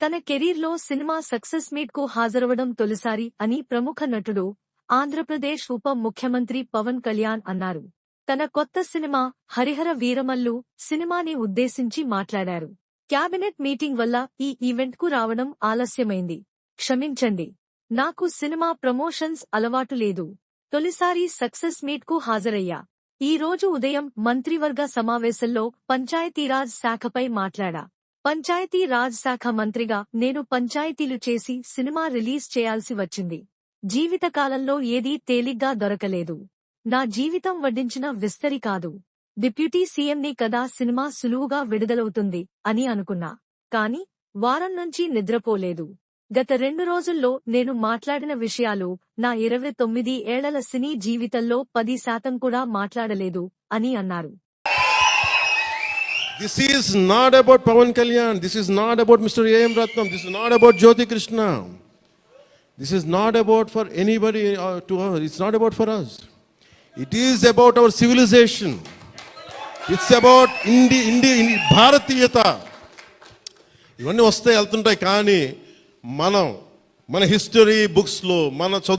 తన కెరీర్లో cinema success మీట్కు హాజరవడం తొలిసారి అని ప్రముఖ నటుడు ఆంధ్రప్రదేశ్ ఉప ముఖ్యమంత్రి పవన్ కళ్యాణ్ అన్నారు. తన కొత్త సినిమా హరిహర వీరమల్లు సినిమాని ఉద్దేశించి మాట్లాడారు. క్యాబినెట్ మీటింగ్ వల్ల ఈ ఈవెంట్కు రావడం ఆలస్యమైంది. క్షమించండి. నాకు సినిమా ప్రమోషన్స్ అలవాటు లేదు. తొలిసారి సక్సెస్ మీట్కు హాజరయ్యా. ఈ రోజు ఉదయం మంత్రివర్గ సమావేశంలో పంచాయతీరాజ్ శాఖపై మాట్లాడా. పంచాయతీ రాజ్ శాఖ మంత్రిగా నేను పంచాయతీలు చేసి సినిమా రిలీజ్ చేయాల్సి వచ్చింది. జీవితకాలంలో ఏదీ తేలిగ్గా దొరకలేదు. నా జీవితం వడ్డించిన విస్తరి కాదు. డిప్యూటీ సీఎంని కదా సినిమా సులువుగా విడుదలవుతుంది అని అనుకున్నా. కాని వారం నుంచి నిద్రపోలేదు. గత రెండు రోజుల్లో నేను మాట్లాడిన విషయాలు నా ఇరవై తొమ్మిది ఏళ్ళ సినీ జీవితంలో పది శాతం కూడా మాట్లాడలేదు అని అన్నారు. This is not about Pawan Kalyan this is not about mister AM Ratnam this is not about Jyothi Krishna this is not about for anybody it's not about for us it is about our civilization it's about ఇండి ఇండి భారతీయత ఇవన్నీ వస్తే వెళ్తుంటాయి కానీ మనం మన history బుక్స్లో మన చదువు